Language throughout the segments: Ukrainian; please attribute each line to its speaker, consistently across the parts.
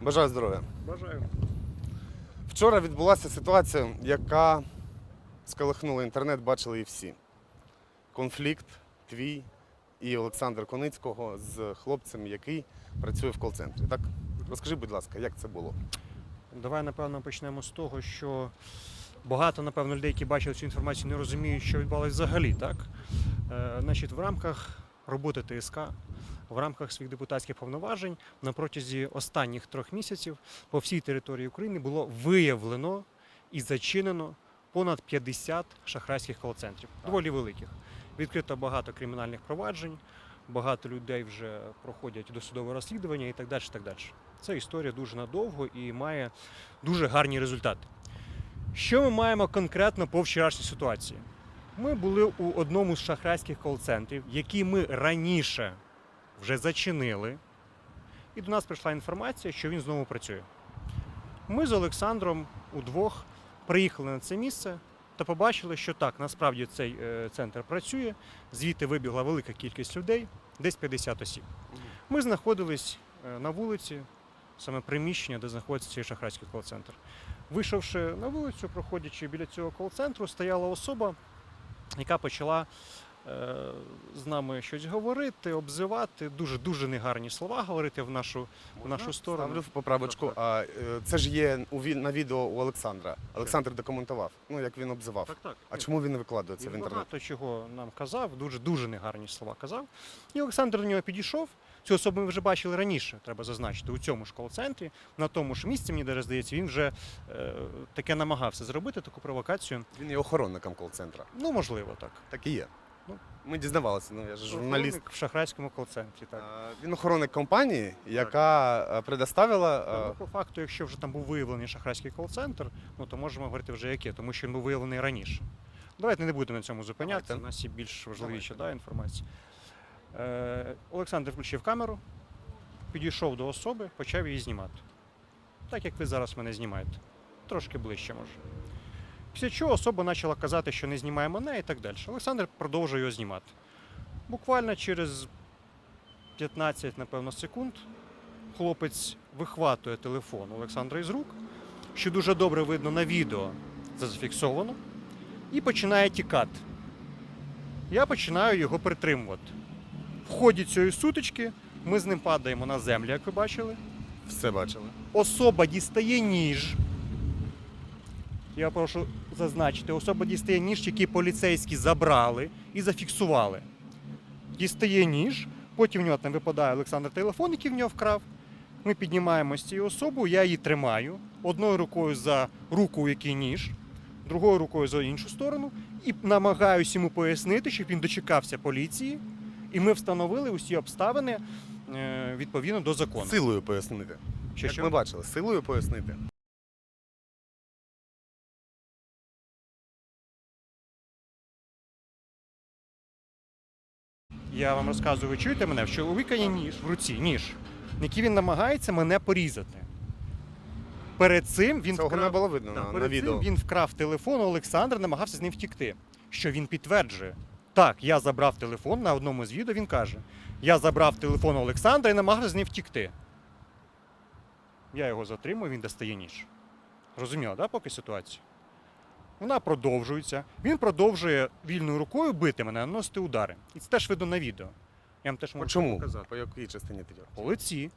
Speaker 1: Бажаю здоров'я.
Speaker 2: Бажаю.
Speaker 1: Вчора відбулася ситуація, яка сколихнула інтернет, бачили і всі. Конфлікт твій і Олександра Коницького з хлопцем, який працює в кол-центрі. Так? Розкажи, будь ласка, як це було?
Speaker 2: Давай, напевно, почнемо з того, що багато, напевно, людей, які бачили цю інформацію, не розуміють, що відбувалося взагалі. Так? Е, значить, в рамках роботи ТСК, в рамках своїх депутатських повноважень на протязі останніх трьох місяців по всій території України було виявлено і зачинено понад 50 шахрайських кол-центрів, доволі великих. Відкрито багато кримінальних проваджень, багато людей вже проходять досудове розслідування і так далі. Так далі. Це історія дуже надовго і має дуже гарні результати. Що ми маємо конкретно по вчорашній ситуації? Ми були у одному з шахрайських кол-центрів, які ми раніше вже зачинили, і до нас прийшла інформація, що він знову працює. Ми з Олександром удвох приїхали на це місце та побачили, що так, насправді цей е, центр працює. Звідти вибігла велика кількість людей, десь 50 осіб. Ми знаходились е, на вулиці, саме приміщення, де знаходиться цей шахрайський кол-центр. Вийшовши на вулицю, проходячи біля цього кол-центру, стояла особа, яка почала з нами щось говорити, обзивати, дуже дуже негарні слова говорити в нашу, в нашу сторону.
Speaker 1: Ставлю в поправочку.
Speaker 2: Так,
Speaker 1: А е, це ж є у ві- на відео у Олександра. Олександр документував, ну як він обзивав.
Speaker 2: Так, так.
Speaker 1: А чому він не викладує це
Speaker 2: Він
Speaker 1: в інтернет?
Speaker 2: багато чого нам казав, дуже дуже негарні слова казав. І Олександр до нього підійшов. Цю особу ми вже бачили раніше, треба зазначити, у цьому ж кол-центрі, на тому ж місці, мені даже здається, він вже е, таке намагався зробити, таку провокацію.
Speaker 1: Він є охоронником кол-центра.
Speaker 2: Ну, можливо, так.
Speaker 1: Так і є.
Speaker 2: Ну.
Speaker 1: Ми дізнавалися, ну я ж журналіст.
Speaker 2: В шахрайському кол-центрі. Так.
Speaker 1: Е, Він охоронник компанії, яка е, предоставила. е,
Speaker 2: Ну, по факту, якщо вже там був виявлений шахрайський кол-центр, ну то можемо говорити вже яке, тому що він був виявлений раніше. Давайте не будемо на цьому зупинятися.
Speaker 1: Давайте.
Speaker 2: У нас є більш важливіші
Speaker 1: Давайте.
Speaker 2: да, інформації. Е, Олександр включив камеру, підійшов до особи, почав її знімати. Так як ви зараз мене знімаєте. Трошки ближче може. Після чого особа почала казати, що не знімає мене і так далі. Олександр продовжує його знімати. Буквально через 15, напевно, секунд хлопець вихватує телефон Олександра із рук, що дуже добре видно на відео, це зафіксовано, і починає тікати. Я починаю його притримувати. В ході цієї сутички ми з ним падаємо на землю, як ви бачили.
Speaker 1: Все бачили.
Speaker 2: Особа дістає ніж. Я прошу зазначити, особа дістає ніж, який поліцейські забрали і зафіксували. Дістає ніж, потім в нього там випадає Олександр телефон, який в нього вкрав. Ми піднімаємо з цією особою, я її тримаю одною рукою за руку, який ніж, другою рукою за іншу сторону, і намагаюся йому пояснити, щоб він дочекався поліції, і ми встановили усі обставини е, відповідно до закону.
Speaker 1: Силою пояснити.
Speaker 2: Що,
Speaker 1: Як
Speaker 2: що?
Speaker 1: ми бачили, силою пояснити.
Speaker 2: Я вам розказую, ви чуєте мене? В чоловіка є ніж в руці, ніж, який він намагається мене порізати. Перед цим він
Speaker 1: Цього
Speaker 2: вкрав,
Speaker 1: не було видно
Speaker 2: Да,
Speaker 1: на, на
Speaker 2: перед
Speaker 1: відео.
Speaker 2: цим він вкрав телефон, Олександр намагався з ним втікти. Що він підтверджує. Так, я забрав телефон на одному з відео. Він каже: Я забрав телефон Олександра і намагався з ним втікти. Я його затримую, він достає ніж. Розуміло, да, поки ситуацію? Вона продовжується. Він продовжує вільною рукою бити мене, наносити удари. І це теж видно на відео. Я вам теж можу
Speaker 1: чому?
Speaker 2: показати.
Speaker 1: По якій частині ти
Speaker 2: По лиці.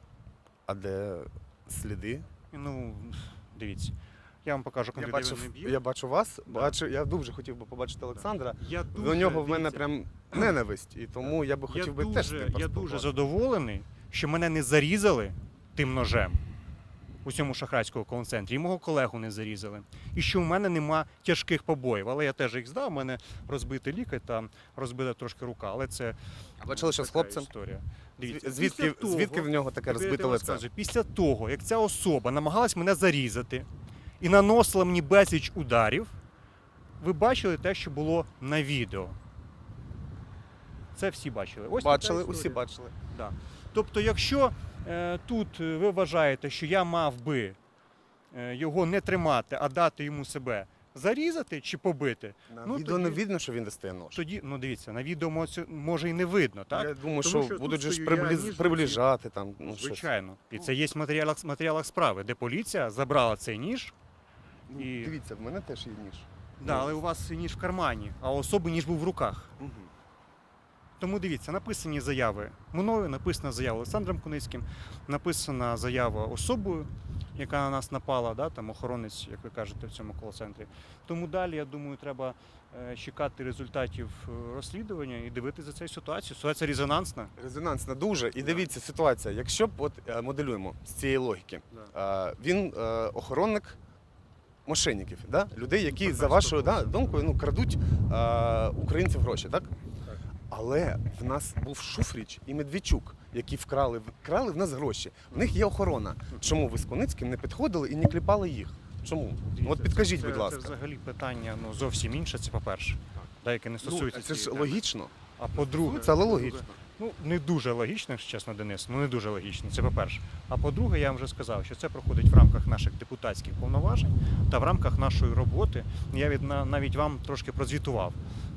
Speaker 1: А де сліди?
Speaker 2: Ну, дивіться. Я вам покажу
Speaker 1: Я
Speaker 2: не б'ю.
Speaker 1: я бачу вас,
Speaker 2: Да.
Speaker 1: бачу, я дуже хотів би побачити Олександра.
Speaker 2: Я дуже, До
Speaker 1: нього в мене
Speaker 2: дивіться,
Speaker 1: прям ненависть, і тому я би
Speaker 2: я
Speaker 1: хотів би
Speaker 2: дуже,
Speaker 1: теж з ним
Speaker 2: Я дуже
Speaker 1: поспілкуватися.
Speaker 2: задоволений, що мене не зарізали тим ножем у цьому шахрайському концентрі, і мого колегу не зарізали. І що в мене нема тяжких побоїв. Але я теж їх здав, у мене розбитий лікоть та розбита трошки рука. Але це
Speaker 1: бачили, що з хлопцем?
Speaker 2: історія. Дивіться,
Speaker 1: Звідки,
Speaker 2: того-
Speaker 1: звідки в нього таке розбите лице?
Speaker 2: розказую. Після того, як ця особа намагалась мене зарізати і наносила мені безліч ударів, ви бачили те, що було на відео. Це всі бачили. Ось
Speaker 1: Бачили, усі бачили.
Speaker 2: Да. Тобто, якщо тут е, ви вважаєте, що я мав би е, його не тримати, а дати йому себе зарізати чи побити.
Speaker 1: На
Speaker 2: Ну,
Speaker 1: відео не видно, що він достає нож.
Speaker 2: Тоді, ну дивіться, на відео може, і не видно, так?
Speaker 1: Я думаю,
Speaker 2: Тому
Speaker 1: що,
Speaker 2: що
Speaker 1: будуть ж
Speaker 2: ніж
Speaker 1: приближати там. Ну, щось.
Speaker 2: Звичайно. І це є в матеріалах, матеріалах справи, де поліція забрала цей ніж.
Speaker 1: Ну,
Speaker 2: І-
Speaker 1: Дивіться, в мене теж є ніж.
Speaker 2: Да, але у вас ніж в кармані, а особи ніж був в руках.
Speaker 1: Угу.
Speaker 2: Тому дивіться, написані заяви мною, написана заява Олександром Куницьким, написана заява особою, яка на нас напала, да, там охоронець, як ви кажете, в цьому кол-центрі. Тому далі, я думаю, треба е, чекати результатів е, розслідування і дивитися за цією ситуацією. Ситуація резонансна.
Speaker 1: Резонансна дуже. І дивіться, ситуація. Якщо б от е, моделюємо з цієї логіки, е, він охоронник мошенників, да? людей, які за вашою да, думкою ну, крадуть е, українців гроші, так? Але в нас був Шуфріч і Медведчук, які вкрали, вкрали в нас гроші. В них є охорона. Чому ви з Коницьким не підходили і не кліпали їх? Чому? Ну, от підкажіть,
Speaker 2: це,
Speaker 1: будь ласка.
Speaker 2: Це взагалі питання ну, зовсім інше, це по-перше. Да, яке не
Speaker 1: Ну,
Speaker 2: стосується
Speaker 1: це ж логічно.
Speaker 2: А по-друге,
Speaker 1: Це логічно.
Speaker 2: Ну, не дуже логічно, чесно, Денис. Ну не дуже логічно. Це по-перше. А по-друге, я вам вже сказав, що це проходить в рамках наших депутатських повноважень та в рамках нашої роботи. Я від на- навіть вам трошки прозвітував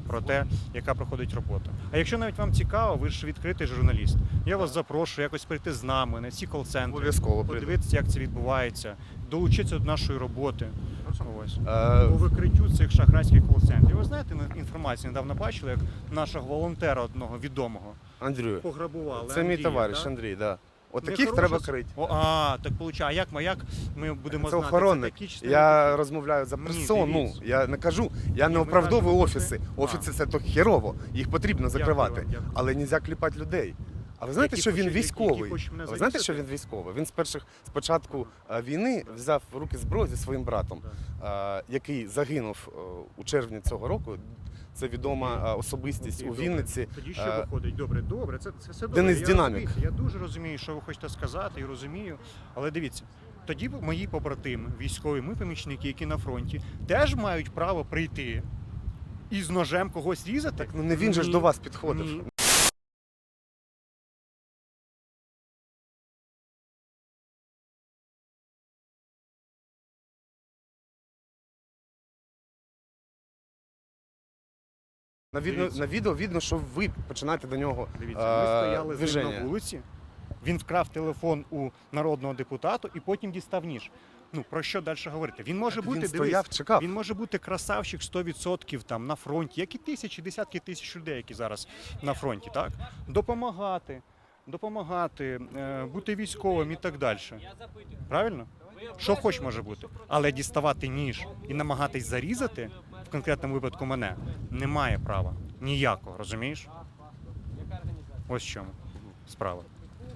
Speaker 2: про те, яка проходить робота. А якщо навіть вам цікаво, ви ж відкритий журналіст. Я вас запрошую якось прийти з нами на ці кол-центри, подивитися, як це відбувається, долучитися до нашої роботи. Ось.
Speaker 1: Е,
Speaker 2: По викриттю цих шахрайських кол-центрів. Ви знаєте, ми інформацію недавно бачили, як нашого волонтера одного відомого
Speaker 1: Андрію,
Speaker 2: пограбували.
Speaker 1: це мій
Speaker 2: Андрія,
Speaker 1: товариш
Speaker 2: так?
Speaker 1: Андрій, да. От таких треба крити.
Speaker 2: О, а, так виходить, а як ми, як ми будемо
Speaker 1: Це
Speaker 2: знати?
Speaker 1: охоронник.
Speaker 2: такі чи це
Speaker 1: Я
Speaker 2: такі?
Speaker 1: розмовляю за
Speaker 2: Ні,
Speaker 1: персону.
Speaker 2: дивіться.
Speaker 1: Я не кажу, я не
Speaker 2: ми
Speaker 1: оправдовую
Speaker 2: кажемо про
Speaker 1: офіси. Офіси це то херово, їх потрібно закривати.
Speaker 2: вам, дякую.
Speaker 1: Але не можна кліпати людей. А ви знаєте,
Speaker 2: Які
Speaker 1: що він
Speaker 2: які-
Speaker 1: військовий?
Speaker 2: які мене
Speaker 1: Ви знаєте, що він військовий? Він з перших з початку е, війни взяв в руки зброю зі своїм братом, е, який загинув е, у червні цього року. Це відома е, особистість
Speaker 2: Окей,
Speaker 1: у
Speaker 2: добре.
Speaker 1: Вінниці.
Speaker 2: Тоді що
Speaker 1: Е,
Speaker 2: виходить? Добре, добре, це, це все добре.
Speaker 1: Денис
Speaker 2: я,
Speaker 1: Динамік.
Speaker 2: Я дуже розумію, що ви хочете сказати, і розумію. Але дивіться, тоді мої побратими, військові, ми помічники, які на фронті, теж мають право прийти і з ножем когось різати.
Speaker 1: Так ну не він же ж
Speaker 2: Ні,
Speaker 1: до вас підходив.
Speaker 2: ні.
Speaker 1: На відео,
Speaker 2: Дивіться.
Speaker 1: на відео видно, що ви починаєте до нього
Speaker 2: Дивіться,
Speaker 1: е,
Speaker 2: ми стояли з ним
Speaker 1: движення.
Speaker 2: на вулиці. Він вкрав телефон у народного депутата і потім дістав ніж. Ну про що далі говорити? Він може
Speaker 1: Так
Speaker 2: бути
Speaker 1: він
Speaker 2: дивись,
Speaker 1: стояв, чекав.
Speaker 2: Він може бути красавчик 100% там на фронті, як і тисячі, десятки тисяч людей, які зараз на фронті, так? Допомагати, допомагати, е, бути військовим і так далі. Правильно? Що хоч може бути. Але діставати ніж і намагатись зарізати, в конкретному випадку мене, немає права. Ніякого, розумієш? Ось в чому справа.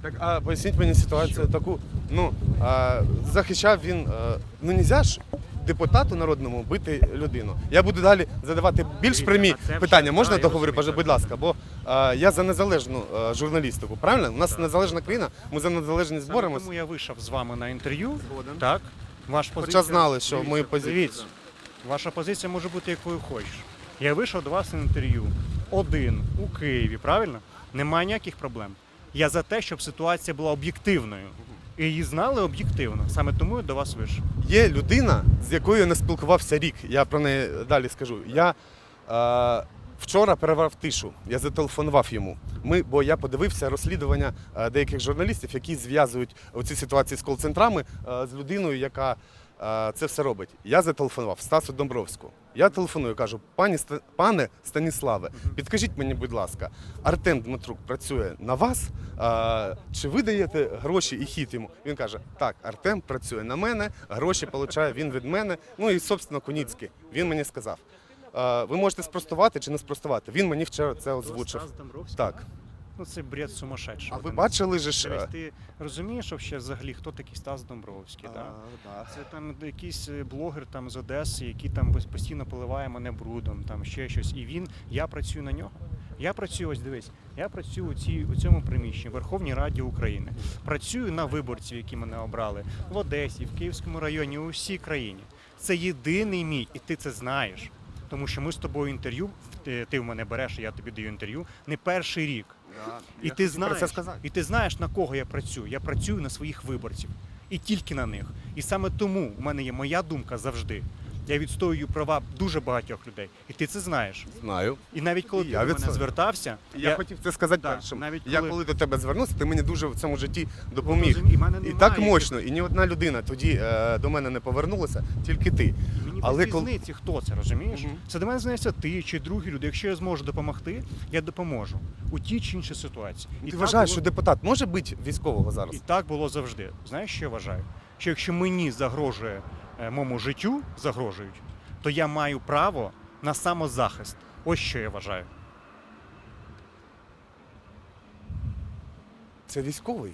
Speaker 1: Так, а поясніть мені ситуацію таку. Ну а, захищав він. А, ну нельзя ж депутату народному бити людину. Я буду далі задавати більш прямі питання. Можна
Speaker 2: розумію,
Speaker 1: будь ласка, бо а, я за незалежну а, журналістику. Правильно? У нас
Speaker 2: Так.
Speaker 1: незалежна країна, ми за незалежність
Speaker 2: Саме
Speaker 1: боремось.
Speaker 2: тому я вийшов з вами на інтерв'ю.
Speaker 1: Згоден.
Speaker 2: Так, ваш позиція.
Speaker 1: Хоча знали, що позицію.
Speaker 2: Дивіться, ваша позиція може бути якою хочеш. Я вийшов до вас на інтерв'ю один у Києві, правильно? Немає ніяких проблем. Я за те, щоб ситуація була об'єктивною. І її знали об'єктивно. Саме тому я до вас вийшов.
Speaker 1: Є людина, з якою я не спілкувався рік. Я про неї далі скажу. Я е, вчора перервав тишу. Я зателефонував йому. Ми, бо я подивився розслідування е, деяких журналістів, які зв'язують оці ситуації з кол-центрами е, з людиною, яка це все робить. Я зателефонував Стасу Домбровську. Я телефоную, кажу, пані пане Станіславе, підкажіть мені, будь ласка, Артем Дмитрук працює на вас? Е, чи ви даєте гроші і хід йому? Він каже: так, Артем працює на мене, гроші получає він від мене. Ну і собственно Куніцький. Він мені сказав. Е, ви можете спростувати чи не спростувати. Він мені вчора це озвучив. Так.
Speaker 2: Ну це бред сумасшедший.
Speaker 1: А ви бачили же ж.
Speaker 2: Дивись,
Speaker 1: е,
Speaker 2: ти розумієш що взагалі, хто такий Стас Домбровський?
Speaker 1: а,
Speaker 2: так?
Speaker 1: да.
Speaker 2: Це там якийсь е, блогер там з Одеси, який там постійно поливає мене брудом, там ще щось. І він, я працюю на нього. Я працюю, ось дивись, я працюю у, цій, у цьому приміщенні Верховній Раді України. Працюю на виборців, які мене обрали в Одесі, в Київському районі, у всій країні. Це єдиний мій, і ти це знаєш. Тому що ми з тобою інтерв'ю, ти, ти в мене береш, я тобі даю інтерв'ю, не перший рік.
Speaker 1: Да.
Speaker 2: І ти знаєш,
Speaker 1: це сказати.
Speaker 2: і ти знаєш на кого я працюю. Я працюю на своїх виборців і тільки на них. І саме тому у мене є моя думка завжди. Я відстоюю права дуже багатьох людей. І ти це знаєш.
Speaker 1: Знаю.
Speaker 2: І навіть коли
Speaker 1: І
Speaker 2: ти
Speaker 1: я
Speaker 2: до мене
Speaker 1: відстоюю.
Speaker 2: звертався,
Speaker 1: Я, хотів це сказати
Speaker 2: Да,
Speaker 1: першим.
Speaker 2: навіть
Speaker 1: Я
Speaker 2: коли-
Speaker 1: коли до тебе звернувся, ти мені дуже в цьому житті допоміг.
Speaker 2: Розумію, і мене
Speaker 1: І
Speaker 2: немає
Speaker 1: так
Speaker 2: яких-
Speaker 1: мощно, і ні одна людина тоді е, до мене не повернулася, тільки ти.
Speaker 2: Мені
Speaker 1: Але
Speaker 2: без
Speaker 1: кол-
Speaker 2: різниці, хто це, розумієш?
Speaker 1: Мгм.
Speaker 2: Це до мене знається ти чи другі люди. Якщо я зможу допомогти, я допоможу у тій чи іншій ситуації.
Speaker 1: І Ти
Speaker 2: так
Speaker 1: вважаєш,
Speaker 2: було-
Speaker 1: що депутат може бути військового зараз?
Speaker 2: І так було завжди. Знаєш, що я вважаю? Що якщо мені загрожує моєму життю, загрожують, то я маю право на самозахист. Ось що я вважаю.
Speaker 1: Це військовий.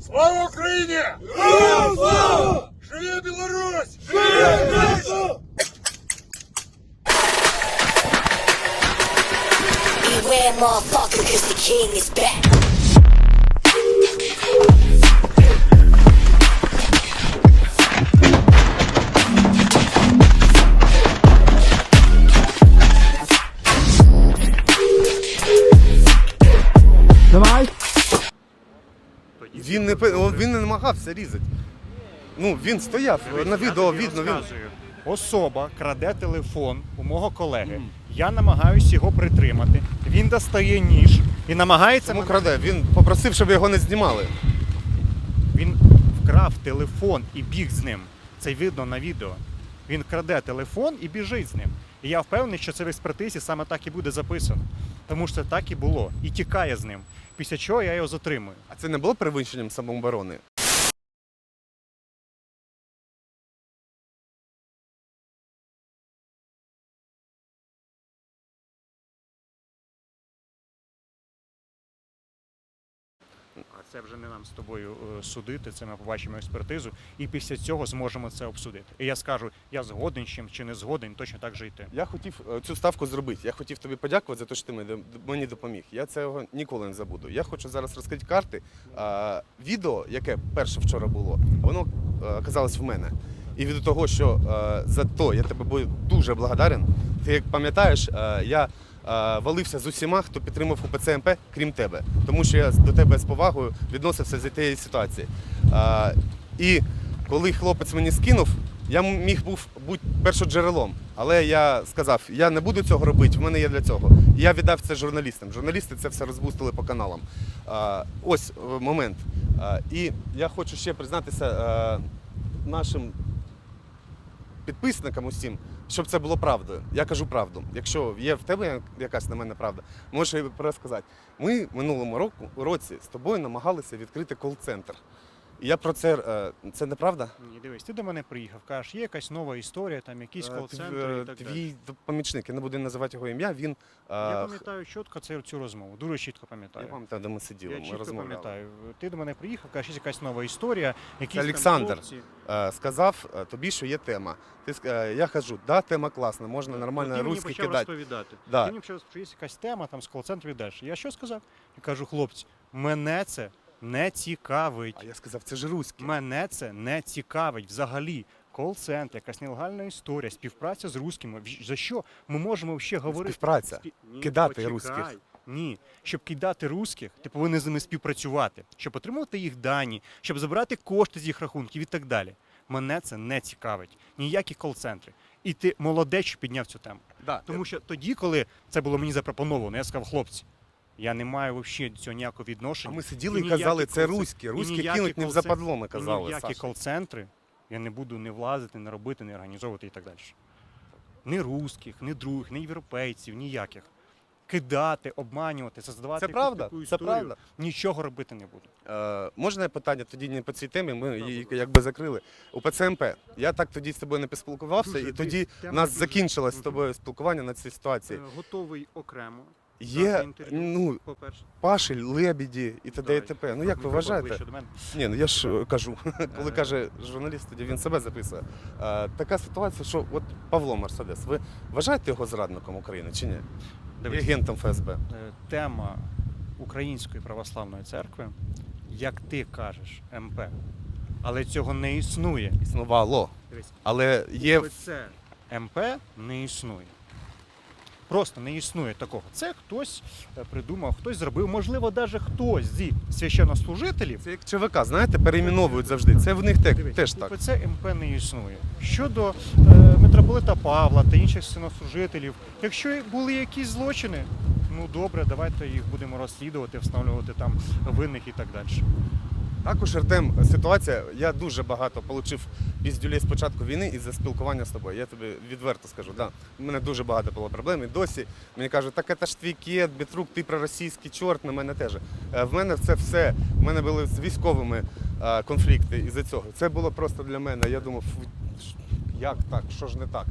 Speaker 3: Слава Україні! Слава! Живе Білорусь!
Speaker 4: Beware, motherfucker, cause the king is back.
Speaker 1: Не пи- о, він не намагався різати. Ну він стояв на відео. Видно, він.
Speaker 2: Особа краде телефон у мого колеги. Я намагаюся його притримати. Він достає ніж і намагається мене-
Speaker 1: краде. Він попросив, щоб його не знімали.
Speaker 2: Він вкрав телефон і біг з ним. Це видно на відео. Він краде телефон і біжить з ним. І я впевнений, що це в експертизі саме так і буде записано. Тому що це так і було. І тікає з ним. Після чого я його затримую.
Speaker 1: А це не було перевищенням самооборони?
Speaker 2: Це вже не нам з тобою е, судити, це ми побачимо експертизу, і після цього зможемо це обсудити. І я скажу, я згоден з чим чи не згоден, точно так же йти.
Speaker 1: Я хотів е, цю ставку зробити. Я хотів тобі подякувати за те, що ти мені- допоміг. Я цього ніколи не забуду. Я хочу зараз розкрити карти. Відео, яке перше вчора було, воно е, оказалось в мене. І від того, що за то я тебе буду дуже благодарен. Ти як пам'ятаєш, я валився з усіма, хто підтримав УПЦ МП, крім тебе. Тому що я до тебе з повагою відносився з тієї ситуації. Е, і коли хлопець мені скинув, я міг був бути першоджерелом. Але я сказав, я не буду цього робити, в мене є для цього. Я віддав це журналістам. Журналісти це все розбустили по каналам. Ось е, момент. І я хочу ще признатися е, нашим підписникам усім, щоб це було правдою. Я кажу правду. Якщо є в тебе якась на мене правда, можеш її розказати. Ми минулому року році з тобою намагалися відкрити кол-центр. І я про це е, це неправда?
Speaker 2: Ні, дивись, ти до мене приїхав, кажеш, є якась нова історія, там якийсь
Speaker 1: Е,
Speaker 2: кол-центр
Speaker 1: тв-
Speaker 2: і так далі.
Speaker 1: Твій помічник, я не буду називати його ім'я. Він
Speaker 2: Я
Speaker 1: е,
Speaker 2: пам'ятаю чітко цю, цю розмову, дуже чітко
Speaker 1: я
Speaker 2: пам'ятаю.
Speaker 1: пам'ятаю, де ми сиділи.
Speaker 2: Я
Speaker 1: ми
Speaker 2: чітко
Speaker 1: розмовляли.
Speaker 2: пам'ятаю. Ти до мене приїхав, кажеш, є якась нова історія, якісь там
Speaker 1: Олександр.
Speaker 2: хлопці.
Speaker 1: Е, сказав е, тобі, що є тема. Ти ск- е, я кажу, да, тема класна, можна нормально
Speaker 2: ти мені почав
Speaker 1: кидати.
Speaker 2: розповідати.
Speaker 1: Да.
Speaker 2: Ти мені почав, що є якась тема там з кол-центру і далі. Я що сказав? Я кажу, хлопці, мене це не цікавить.
Speaker 1: А я сказав, це ж руський.
Speaker 2: Мене це не цікавить взагалі. Кол-центр, якась нелегальна історія, співпраця з русскими. В- За що ми можемо ще говорити?
Speaker 1: Співпраця.
Speaker 2: Спі- Ні,
Speaker 1: Кидати
Speaker 2: почекай.
Speaker 1: русських.
Speaker 2: Ні. Щоб кидати русських, ти повинен з ними співпрацювати, щоб отримувати їх дані, щоб забирати кошти з їх рахунків і так далі. Мене це не цікавить. Ніякі кол-центри. І ти молодець, що підняв цю тему.
Speaker 1: Да.
Speaker 2: Тому що тоді, коли це було мені запропоновано, я сказав, хлопці, я не маю взагалі до цього ніякого відношення.
Speaker 1: А ми сиділи і
Speaker 2: ніякі
Speaker 1: казали, це руські. Руські кинуть не в западло, ми
Speaker 2: і
Speaker 1: казали.
Speaker 2: ніякі кол-центри я не буду не влазити, не робити, не організовувати і так далі. Ні русських, ні других, ні європейців, ніяких. Кидати, обманювати, создавати
Speaker 1: Це правда,
Speaker 2: таку
Speaker 1: це правда.
Speaker 2: Нічого робити не буду.
Speaker 1: Е, можна питання тоді не по цій темі, ми її якби закрили. У ПЦМП. Я так тоді з тобою не поспілкувався,
Speaker 2: Дуже
Speaker 1: і тоді у нас
Speaker 2: дуже-
Speaker 1: закінчилось з тобою спілкування на цій ситуації.
Speaker 2: Е, Готовий окремо.
Speaker 1: Є ну,
Speaker 2: По-перше,
Speaker 1: пашель, лебіді і т.д. і т.п. Ну як ви вважаєте?
Speaker 2: до мене.
Speaker 1: Ні, ну я ж е, кажу, коли
Speaker 2: Е.
Speaker 1: каже журналіст, тоді він себе записує. Е, така ситуація, що от Павло Мерседес, ви вважаєте його зрадником України чи ні?
Speaker 2: Дивись,
Speaker 1: агентом ФСБ?
Speaker 2: тема Української православної церкви, як ти кажеш, МП. Але цього не існує.
Speaker 1: Існувало.
Speaker 2: Дивись,
Speaker 1: Але є
Speaker 2: УПЦ МП не існує. Просто не існує такого. Це хтось е, придумав, хтось зробив. Можливо, навіть хтось зі священнослужителів
Speaker 1: Це як ЧВК, знаєте, перейменовують завжди. Це в них теж так.
Speaker 2: УПЦ МП не існує. Щодо е, митрополита Павла та інших священнослужителів, якщо були якісь злочини, ну добре, давайте їх будемо розслідувати, встановлювати там винних і так далі.
Speaker 1: Також, Артем, ситуація, я дуже багато отримав піздюлей з початку війни із-за спілкування з тобою. Я тобі відверто скажу. Да. У мене дуже багато було проблем. І досі мені кажуть, так це ж твій кіт, бітрук, ти проросійський чорт, на мене теж. Е, В мене це все. В мене були з військовими е, конфлікти із-за цього. Це було просто для мене. Я думав, як так, що ж не так.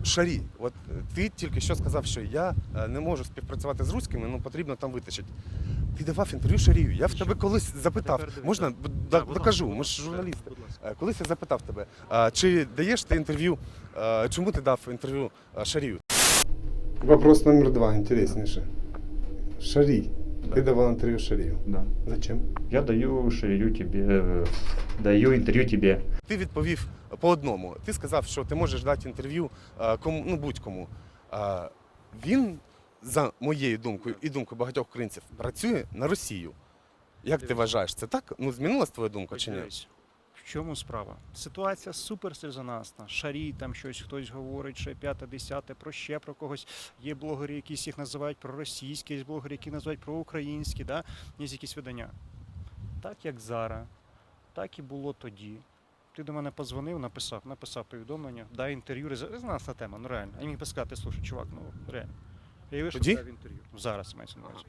Speaker 1: Е, Шарі, от ти тільки що сказав, що я е, не можу співпрацювати з руськими, ну потрібно там витащити. Ти давав інтерв'ю Шарію. Я в тебе колись запитав.
Speaker 2: Тепер
Speaker 1: Можна докажу, ми ж журналісти. Е, Колись я запитав тебе, чи даєш ти інтерв'ю, е, чому ти дав інтерв'ю е, Шарію? Вопрос номер два, інтересніше. Шарій. Ти давав інтерв'ю Шарію.
Speaker 5: Да.
Speaker 1: Зачем?
Speaker 5: Я даю тебе, э, даю интервью тебе.
Speaker 1: Ти відповів по одному. Ти сказав, що ти можеш дати інтерв'ю е, кому, ну, будь-кому. Е, Він, за моєю думкою і думкою багатьох українців, працює на Росію. Як ти вважаєш, це так? Ну, змінилась твоя думка чи ні?
Speaker 2: В чому справа? Ситуація суперсезонасна. Шарій, там щось хтось говорить, ще п'яте, десяте, про ще про когось. Є блогери, які їх називають проросійські, є блогери, які називають проукраїнські, да? є якісь видання. Так як зараз, так і було тоді. Ти до мене позвонив, написав, написав повідомлення, дай інтерв'ю, рез- резонансна тема, ну реально. А я міг би сказати, слушай, чувак, ну реально. Я вийшов
Speaker 1: Тоді?
Speaker 2: дав інтерв'ю. Зараз мається на увазі.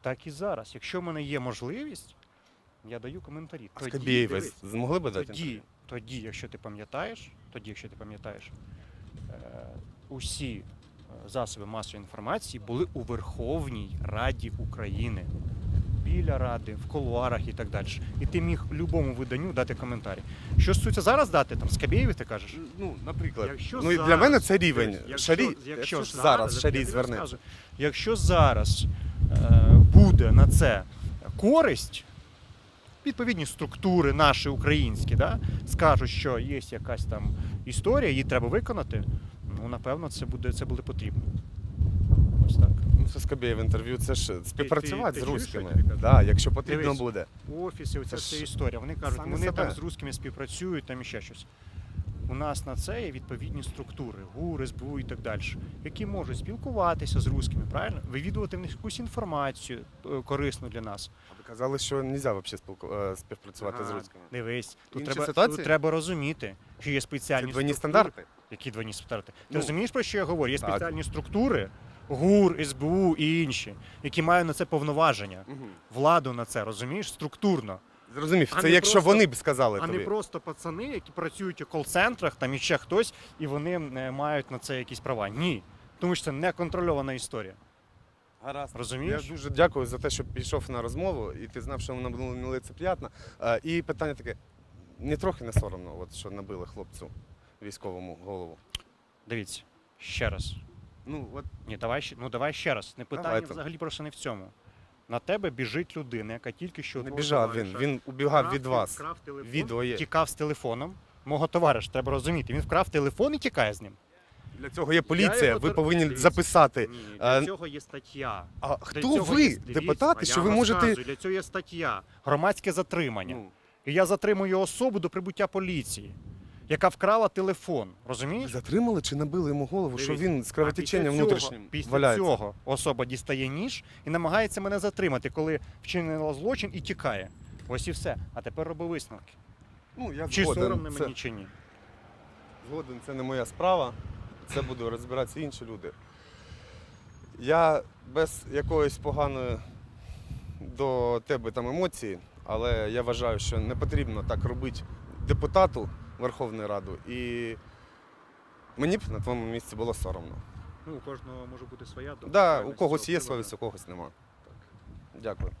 Speaker 2: Так і зараз. Якщо в мене є можливість, я даю коментарі.
Speaker 1: А
Speaker 2: Тоді,
Speaker 1: Скабєєва
Speaker 2: дивись,
Speaker 1: змогли би дати
Speaker 2: тоді,
Speaker 1: інтерв'ю?
Speaker 2: тоді, якщо ти пам'ятаєш, тоді, якщо ти пам'ятаєш, е, усі е, засоби масової інформації були у Верховній Раді України. Біля ради, в колуарах і так далі. І ти міг любому виданню дати коментарі. Що стосується зараз дати, там Скабєєві, ти кажеш?
Speaker 1: Ну, наприклад.
Speaker 2: Якщо
Speaker 1: ну, і для
Speaker 2: зараз-
Speaker 1: мене це рівень.
Speaker 2: Якщо-
Speaker 1: Шарі,
Speaker 2: якщо
Speaker 1: якщо ж
Speaker 2: зараз, я тобі
Speaker 1: звернеться.
Speaker 2: розказую. Якщо зараз е, буде на це користь, відповідні структури наші українські, да, скажуть, що є якась там історія, її треба виконати, ну напевно, це буде це буде потрібно. Так.
Speaker 1: Ну, інтерв'ю, це ж співпрацювати
Speaker 2: ти
Speaker 1: з руськими. Да, якщо потрібно
Speaker 2: Дивись.
Speaker 1: буде.
Speaker 2: Офіси, оця
Speaker 1: Це ж
Speaker 2: історія. Вони кажуть, вони
Speaker 1: себе.
Speaker 2: там з русскими співпрацюють, там ще щось. У нас на це є відповідні структури, ГУР, СБУ і так далі, які можуть спілкуватися з русскими, правильно? Вивідувати в них якусь інформацію е, корисну для нас.
Speaker 1: А ви казали, що не можна взагалі е, співпрацювати з
Speaker 2: Ага,
Speaker 1: руськими.
Speaker 2: Дивись, тут
Speaker 1: Інші
Speaker 2: треба,
Speaker 1: ситуації?
Speaker 2: тут треба розуміти, що є
Speaker 1: Це
Speaker 2: спеціальні
Speaker 1: двойні
Speaker 2: структури.
Speaker 1: стандарти?
Speaker 2: Які двойні стандарти? Ти
Speaker 1: Ну,
Speaker 2: розумієш, про що я говорю? Є
Speaker 1: так.
Speaker 2: спеціальні структури, ГУР, СБУ і інші, які мають на це повноваження, владу на це, розумієш, структурно.
Speaker 1: Зрозумів,
Speaker 2: А
Speaker 1: це
Speaker 2: не
Speaker 1: якщо
Speaker 2: просто-
Speaker 1: вони б сказали
Speaker 2: А
Speaker 1: тобі.
Speaker 2: не просто пацани, які працюють у кол-центрах, там і ще хтось, і вони е, мають на це якісь права. Ні. Тому що це неконтрольована історія.
Speaker 1: Гаразд.
Speaker 2: Розумієш?
Speaker 1: Я дуже дякую за те, що пішов на розмову, і ти знав, що вона була нелицеприятна. Е, І питання таке: не трохи не соромно, от, що набили хлопцю військовому голову.
Speaker 2: Дивіться, ще раз.
Speaker 1: Ну, от
Speaker 2: Ні, давай ще, ну давай ще раз. Не питання
Speaker 1: Давайте.
Speaker 2: взагалі просто не в цьому. На тебе біжить людина, яка тільки що
Speaker 1: не
Speaker 2: твого
Speaker 1: біжав він,
Speaker 2: товариша
Speaker 1: він убігав
Speaker 2: вкрав
Speaker 1: від вас.
Speaker 2: вкрав телефон,
Speaker 1: Відео є.
Speaker 2: тікав з телефоном. Мого товариша, треба розуміти. Він вкрав телефон і тікає з ним.
Speaker 1: Для цього є поліція,
Speaker 2: його
Speaker 1: ви
Speaker 2: тор-
Speaker 1: повинні
Speaker 2: Дивіться.
Speaker 1: записати.
Speaker 2: Ні, для
Speaker 1: Е,
Speaker 2: цього є стаття.
Speaker 1: А
Speaker 2: Для
Speaker 1: хто
Speaker 2: цього
Speaker 1: ви,
Speaker 2: є- дивіться,
Speaker 1: депутати, що ви можете.
Speaker 2: розказую, Для цього є стаття. Громадське затримання.
Speaker 1: Ну,
Speaker 2: І я затримую особу до прибуття поліції, яка вкрала телефон. Розумієш?
Speaker 1: затримали чи набили йому голову, що
Speaker 2: Дивіться,
Speaker 1: він з кровотеченням
Speaker 2: після цього-
Speaker 1: внутрішнім
Speaker 2: Після
Speaker 1: валяється?
Speaker 2: цього особа дістає ніж і намагається мене затримати, коли вчинила злочин і тікає. Ось і все. А тепер роби висновки.
Speaker 1: Ну, я
Speaker 2: Чи
Speaker 1: згоден.
Speaker 2: соромно
Speaker 1: Це-
Speaker 2: мені, чи ні.
Speaker 1: Згоден, це не моя справа. Це будуть розбиратися інші люди. Я без якоїсь поганої до тебе там емоції, але я вважаю, що не потрібно так робити депутату Верховної Раду. І мені б на твоєму місці було соромно.
Speaker 2: Ну, у кожного може бути своя думка.
Speaker 1: Так, да, у когось є совість, у когось нема. Так. Дякую.